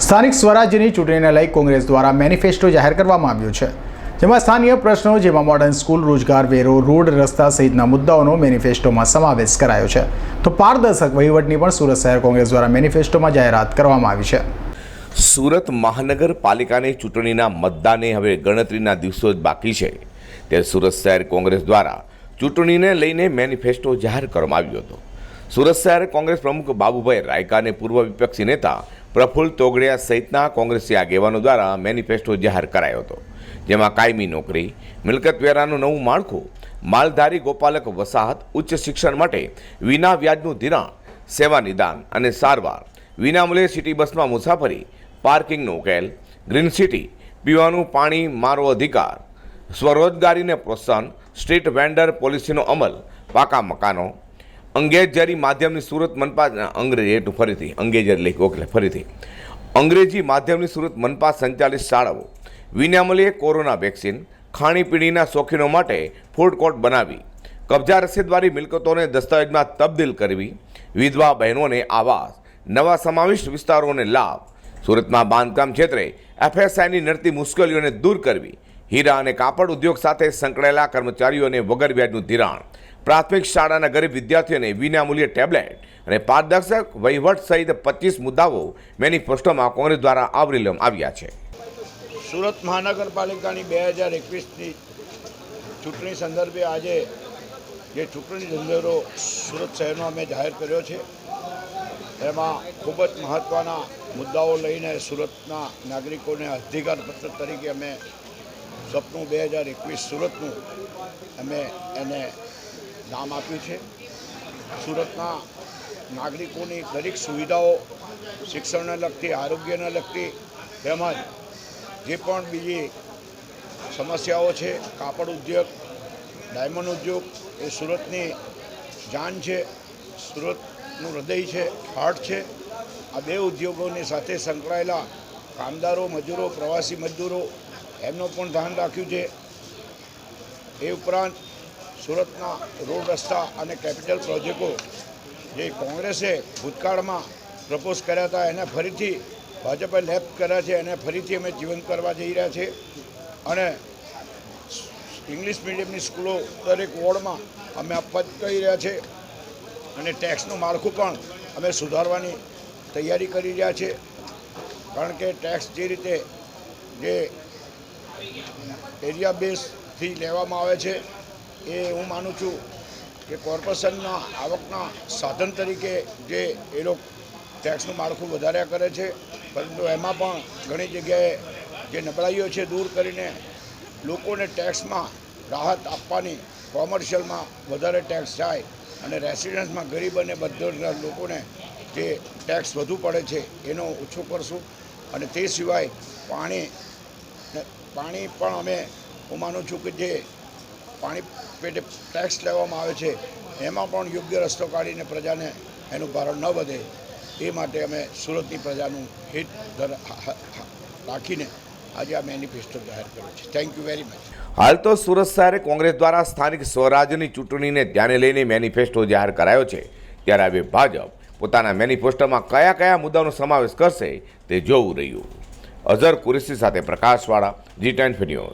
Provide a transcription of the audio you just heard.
સ્થાનિક સ્વરાજ્યની ચૂંટણીને લઈ કોંગ્રેસ દ્વારા મેનિફેસ્ટો જાહેર કરવામાં આવ્યો છે, જેમાં સ્થાનીય પ્રશ્નો જેમાં મોડર્ન સ્કૂલ રોજગાર, વેરો, રોડ, રસ્તા સહિતના મુદ્દાઓનો મેનિફેસ્ટોમાં સમાવેશ કરાયો છે. તો પારદર્શક વહીવટની પણ સુરત શહેર કોંગ્રેસ દ્વારા મેનિફેસ્ટોમાં જાહેરાત કરવામાં આવી છે. સુરત મહાનગરપાલિકાની ચૂંટણીના મતદાને હવે ગણતરીના દિવસો જ બાકી છે. ત્યારે સુરત શહેર કોંગ્રેસ દ્વારા ચૂંટણીને લઈને મેનિફેસ્ટો જાહેર કરવામાં આવ્યો હતો. સુરત શહેર કોંગ્રેસ પ્રમુખ બાબુભાઈ રાયકા અને પૂર્વ વિપક્ષી નેતા પ્રફુલ્લ તોગડિયા સહિતના કોંગ્રેસી આગેવાનો દ્વારા મેનિફેસ્ટો જાહેર કરાયો હતો, જેમાં કાયમી નોકરી મિલકત વેરાનું નવું માળખું, માલધારી ગોપાલક વસાહત, ઉચ્ચ શિક્ષણ માટે વિના વ્યાજનું ધિરાણ, સેવા નિદાન અને સારવાર વિનામૂલ્યે સિટી બસમાં મુસાફરી, પાર્કિંગનો ઉકેલ, ગ્રીન સિટી, પીવાનું પાણી મારો અધિકાર, સ્વરોજગારીને પ્રોત્સાહન, સ્ટ્રીટ વેન્ડર પોલિસીનો અમલ, પાકા મકાનો અંગેજરી માધ્યમની સુરત મનપા અંગ્રેજી, એટલું ફરીથી અંગેજર લખી, ઓકે ફરીથી. અંગ્રેજી માધ્યમની સુરત મનપા સંચાલિત શાળાઓ. વિનામૂલ્યે કોરોના વેક્સિન, ખાણીપીણીના શોખીનો માટે ફૂડ કોર્ટ બનાવી. કબજા રસીદવાળી મિલકતોને દસ્તાવેજમાં તબદીલ કરવી. વિધવા બહેનોને આવાસ. નવા સમાવિષ્ટ વિસ્તારોને લાભ. સુરતમાં બાંધકામ ક્ષેત્રે એફએસઆઈની નડતી મુશ્કેલીઓને દૂર કરવી. હીરા અને કાપડ ઉદ્યોગ સાથે સંકળાયેલા કર્મચારીઓને વગર વ્યાજનું ધિરાણ. પ્રાથમિક શાળાના ગરીબ વિદ્યાર્થીઓને વિનામૂલ્યે ટેબ્લેટ અને પારદર્શક વહીવટ સહિત પચીસ મુદ્દાઓ મેનિફેસ્ટોમાં કોંગ્રેસ દ્વારા આવરી લેવામાં આવ્યા છે. સુરત મહાનગરપાલિકાની બે હજાર એકવીસની ચૂંટણી સંદર્ભે આજે જે ચૂંટણી ઢંઢેરો સુરત શહેરનો અમે જાહેર કર્યો છે, એમાં ખૂબ જ મહત્ત્વના મુદ્દાઓ લઈને સુરતના નાગરિકોને અધિકાર પત્ર તરીકે અમે સપનું બે હજાર એકવીસ સુરતનું અમે એને નામ આપ્યું છે. સુરતના નાગરિકોની દરેક સુવિધાઓ શિક્ષણને લગતી, આરોગ્યને લગતી તેમજ જે પણ બીજી સમસ્યાઓ છે, કાપડ ઉદ્યોગ, ડાયમંડ ઉદ્યોગ, એ સુરતની જાન છે, સુરતનું હૃદય છે, હાર્ટ છે, આ બે ઉદ્યોગોની સાથે સંકળાયેલા કામદારો, મજૂરો, પ્રવાસી મજૂરો, એમનું પણ ધ્યાન રાખ્યું છે. એ ઉપરાંત સુરતના રોડ રસ્તા અને કેપિટલ પ્રોજેક્ટો જે કોંગ્રેસે ભૂતકાળમાં પ્રપોઝ કર્યા હતા, એને ફરીથી ભાજપે લેફ્ટ કર્યા છે, એને ફરીથી અમે જીવન કરવા જઈ રહ્યા છીએ. અને ઇંગ્લિશ મીડિયમની સ્કૂલો દરેક વોર્ડમાં અમે આપવા કરી રહ્યા છે. અને ટેક્સનું માળખું પણ અમે સુધારવાની તૈયારી કરી રહ્યા છે. કારણ કે ટેક્સ જે રીતે જે એરિયા બેઝથી લેવામાં આવે છે એ હું માનું છું કે કોર્પોરેશનના આવકના સાધન તરીકે જે એ લોકો ટેક્સનું માળખું વધાર્યા કરે છે, પરંતુ એમાં પણ ઘણી જગ્યાએ જે નબળાઈઓ છે દૂર કરીને લોકોને ટેક્સમાં રાહત આપવાની કોમર્શિયલમાં વધારે ટેક્સ જાય અને રેસિડન્સમાં ગરીબ અને બધા લોકોને જે ટેક્સ વધુ પડે છે એનો ઓછો કરશું. અને તે સિવાય પાણી પાણી પણ અમે, હું માનું છું કે જે પાણી પેટે ટેક્સ લેવામાં આવે છે, એમાં પણ યોગ્ય રસ્તો કાઢીને પ્રજાને એનું ભારણ ન વધે, એ માટે અમે સુરતની પ્રજાનું હિત રાખીને આજે આ મેનિફેસ્ટો જાહેર કર્યો છે. થેન્ક યુ વેરી મચ હાલ તો સુરત શહેરે કોંગ્રેસ દ્વારા સ્થાનિક સ્વરાજ્યની ચૂંટણીને ધ્યાને લઈને મેનિફેસ્ટો જાહેર કરાયો છે. ત્યારે હવે ભાજપ પોતાના મેનિફેસ્ટોમાં કયા કયા મુદ્દાનો સમાવેશ કરશે તે જોવું રહ્યું. અઝર કુરેશી સાથે પ્રકાશવાળા જી ટેન ન્યૂઝ